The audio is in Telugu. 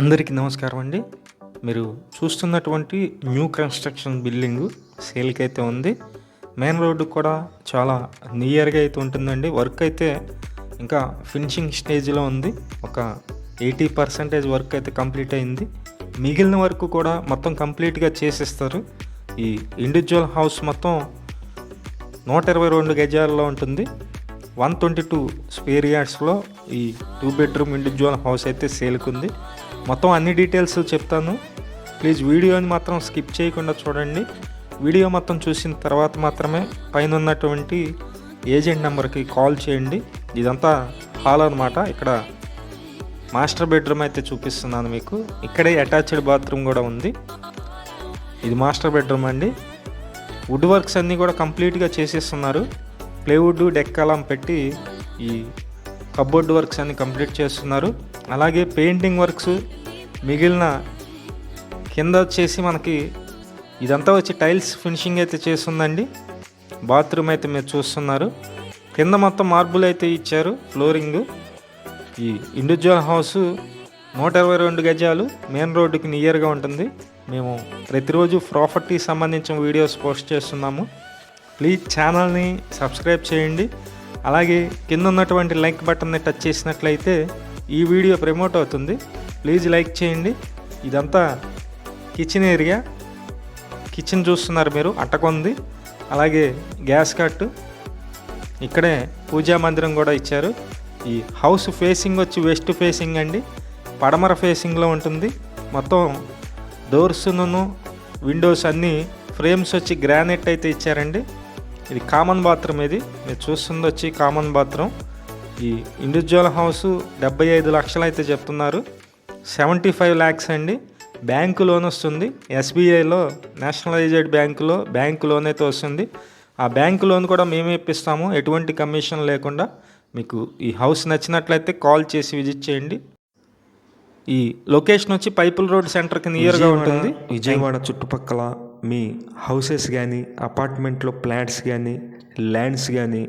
అందరికీ నమస్కారం అండి. మీరు చూస్తున్నటువంటి న్యూ కన్స్ట్రక్షన్ బిల్డింగ్ సేల్కి అయితే ఉంది. మెయిన్ రోడ్డు కూడా చాలా నియర్గా అయితే ఉంటుందండి. వర్క్ అయితే ఇంకా ఫినిషింగ్ స్టేజ్లో ఉంది. ఒక ఎయిటీ పర్సెంటేజ్ వర్క్ అయితే కంప్లీట్ అయింది. మిగిలిన వర్క్ కూడా మొత్తం కంప్లీట్గా చేసేస్తారు. ఈ ఇండివిజువల్ హౌస్ మొత్తం నూట ఇరవై రెండు గజాల్లో ఉంటుంది. వన్ ట్వంటీ టూ స్పేర్ యార్డ్స్లో ఈ టూ బెడ్రూమ్ ఇండివిజువల్ హౌస్ అయితే సేల్కుంది. మొత్తం అన్ని డీటెయిల్స్ చెప్తాను. ప్లీజ్ వీడియోని మాత్రం స్కిప్ చేయకుండా చూడండి. వీడియో మొత్తం చూసిన తర్వాత మాత్రమే పైన ఉన్నటువంటి ఏజెంట్ నెంబర్కి కాల్ చేయండి. ఇదంతా హాల్ అనమాట ఇక్కడ మాస్టర్ బెడ్రూమ్ అయితే చూపిస్తున్నాను మీకు. ఇక్కడే అటాచ్డ్ బాత్రూమ్ కూడా ఉంది. ఇది మాస్టర్ బెడ్రూమ్ అండి. వుడ్ వర్క్స్ అన్నీ కూడా కంప్లీట్గా చేసేస్తున్నారు. ప్లేవుడ్ డెక్కలం పెట్టి ఈ కబోర్డ్ వర్క్స్ అన్ని కంప్లీట్ చేస్తున్నారు. అలాగే పెయింటింగ్ వర్క్స్ మిగిలిన కింద వచ్చేసి మనకి ఇదంతా వచ్చి టైల్స్ ఫినిషింగ్ అయితే చేస్తుందండి. బాత్రూమ్ అయితే మీరు చూస్తున్నారు. కింద మొత్తం మార్బుల్ అయితే ఇచ్చారు ఫ్లోరింగ్. ఈ ఇండివిజువల్ హౌస్ నూట ఇరవై రెండు గజాలు మెయిన్ రోడ్డుకి నియర్గా ఉంటుంది. మేము ప్రతిరోజు ప్రాపర్టీ సంబంధించిన వీడియోస్ పోస్ట్ చేస్తున్నాము. ప్లీజ్ ఛానల్ని సబ్స్క్రైబ్ చేయండి. అలాగే కింద ఉన్నటువంటి లైక్ బటన్ని టచ్ చేసినట్లయితే ఈ వీడియో ప్రమోట్ అవుతుంది. ప్లీజ్ లైక్ చేయండి. ఇదంతా కిచెన్ ఏరియా. కిచెన్ చూస్తున్నారు మీరు అట్టకొంది అలాగే గ్యాస్ కట్టు ఇక్కడే పూజా మందిరం కూడా ఇచ్చారు. ఈ హౌస్ ఫేసింగ్ వచ్చి వెస్ట్ ఫేసింగ్ అండి. పడమర ఫేసింగ్లో ఉంటుంది. మొత్తం డోర్స్ను విండోస్ అన్నీ ఫ్రేమ్స్ వచ్చి గ్రానైట్ అయితే ఇచ్చారండి. ఇది కామన్ బాత్రూమ్ ఇది. మీరు చూస్తుంది వచ్చి కామన్ బాత్రూమ్. ఈ ఇండివిజువల్ హౌస్ డెబ్బై ఐదు లక్షలు అయితే చెప్తున్నారు. సెవెంటీ ఫైవ్ ల్యాక్స్ అండి. బ్యాంకు లోన్ వస్తుంది. ఎస్బీఐలో నేషనలైజ్డ్ బ్యాంకులో బ్యాంకు లోన్ అయితే వస్తుంది. ఆ బ్యాంకు లోన్ కూడా మేమే ఇప్పిస్తాము. ఎటువంటి కమిషన్ లేకుండా మీకు ఈ హౌస్ నచ్చినట్లయితే కాల్ చేసి విజిట్ చేయండి. ఈ లొకేషన్ వచ్చి పైపుల్ రోడ్ సెంటర్కి నియర్గా ఉంటుంది. విజయవాడ చుట్టుపక్కల మీ హౌసెస్ కానీ అపార్ట్మెంట్లో ఫ్లాట్స్ కానీ ల్యాండ్స్ కానీ